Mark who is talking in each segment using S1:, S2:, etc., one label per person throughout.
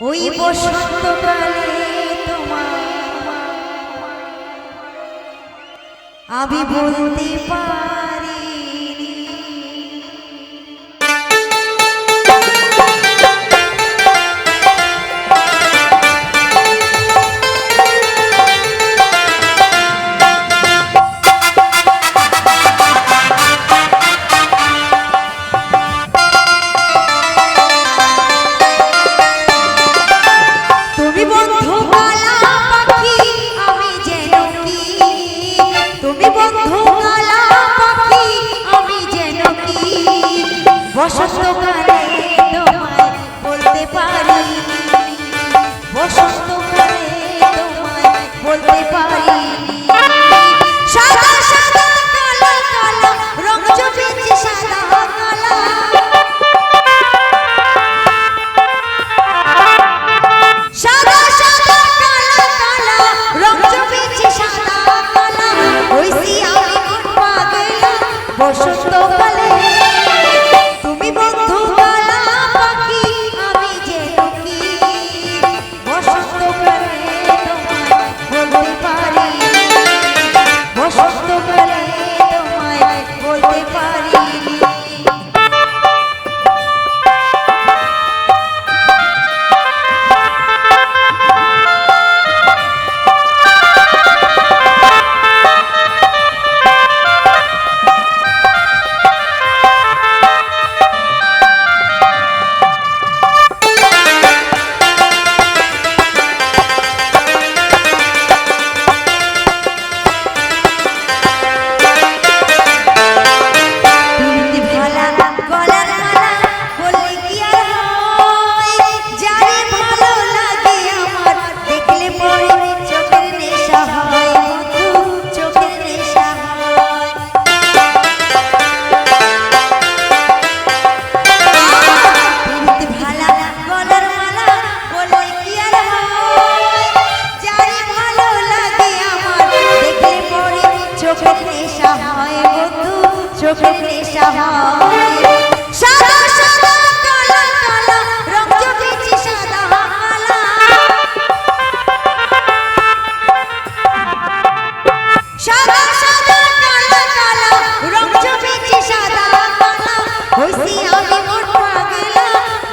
S1: ওই বসন্ত তোমার আমি বলতে পারি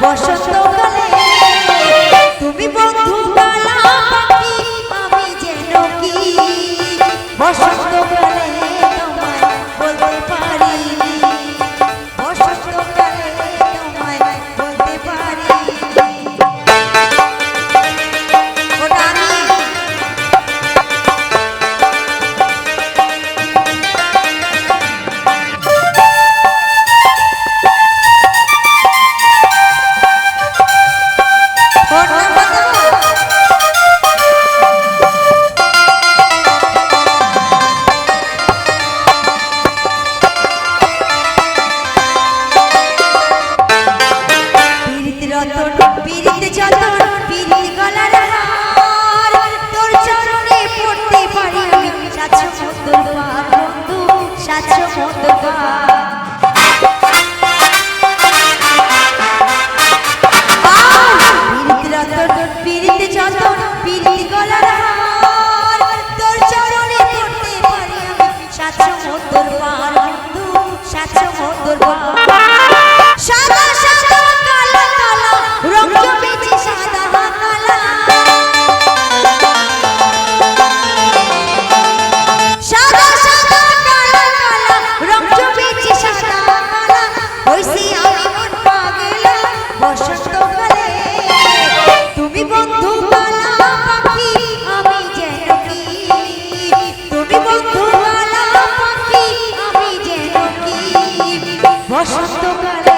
S1: বসন্তকালে তুমি বন্ধু বালা পাখি আমি যেন কি? বসন্ত অসন্তকাল